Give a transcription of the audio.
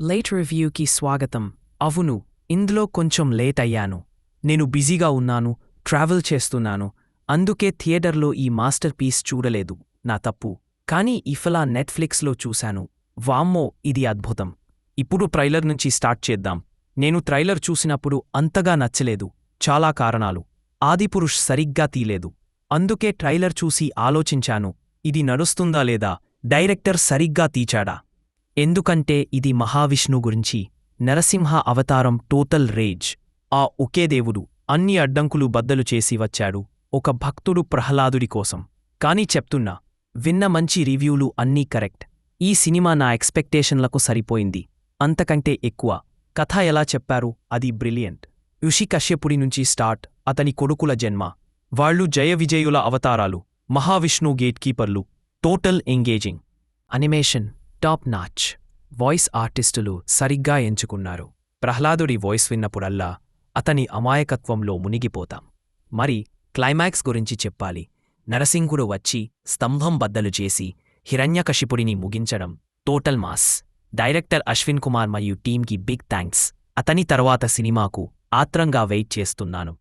Late రివ్యూకి స్వాగతం. అవును ఇందులో కొంచెం లేట్ అయ్యాను. నేను బిజీగా ఉన్నాను ట్రావెల్ చేస్తున్నాను. అందుకే థియేటర్లో ఈ మాస్టర్ పీస్ చూడలేదు. నా తప్పు. కానీ ఇఫలా నెట్ఫ్లిక్స్లో చూశాను. వామ్మో ఇది అద్భుతం. ఇప్పుడు ట్రైలర్ నుంచి స్టార్ట్ చేద్దాం. నేను ట్రైలర్ చూసినప్పుడు అంతగా నచ్చలేదు. చాలా కారణాలు. ఆదిపురుష్ సరిగ్గా తీలేదు. అందుకే ట్రైలర్ చూసి ఆలోచించాను. ఇది నడుస్తుందా లేదా? డైరెక్టర్ సరిగ్గా తీచాడా? ఎందుకంటే ఇది మహావిష్ణు గురించి. నరసింహ అవతారం టోటల్ రేజ్. ఆ ఒకే దేవుడు అన్ని అడ్డంకులు బద్దలు చేసి వచ్చాడు. ఒక భక్తుడు ప్రహ్లాదుడి కోసం. కాని చెప్తున్నా విన్న మంచి రివ్యూలు అన్నీ కరెక్ట్. ఈ సినిమా నా ఎక్స్పెక్టేషన్లకు సరిపోయింది. అంతకంటే ఎక్కువ. కథ ఎలా చెప్పారు? అది బ్రిలియంట్. యుషి కశ్యపుడి నుంచి స్టార్ట్ అతని కొడుకుల జన్మ. వాళ్ళు జయ విజయుల అవతారాలు Mahavishnu గేట్కీపర్లు total engaging. Animation. Top notch voice ఆర్టిస్టులు సరిగ్గా ఎంచుకున్నారు. ప్రహ్లాదుడి వాయిస్ విన్నప్పుడల్లా అతని అమాయకత్వంలో మునిగిపోతాం. మరి క్లైమాక్స్ గురించి చెప్పాలి. నరసింహుడు వచ్చి స్తంభం బద్దలు చేసి హిరణ్యకశిపుడిని ముగించడం total mass. Director Ashwin Kumar మరియు టీంకి బిగ్ థ్యాంక్స్ అతని తర్వాత సినిమాకు ఆత్రంగా వెయిట్ చేస్తున్నాను.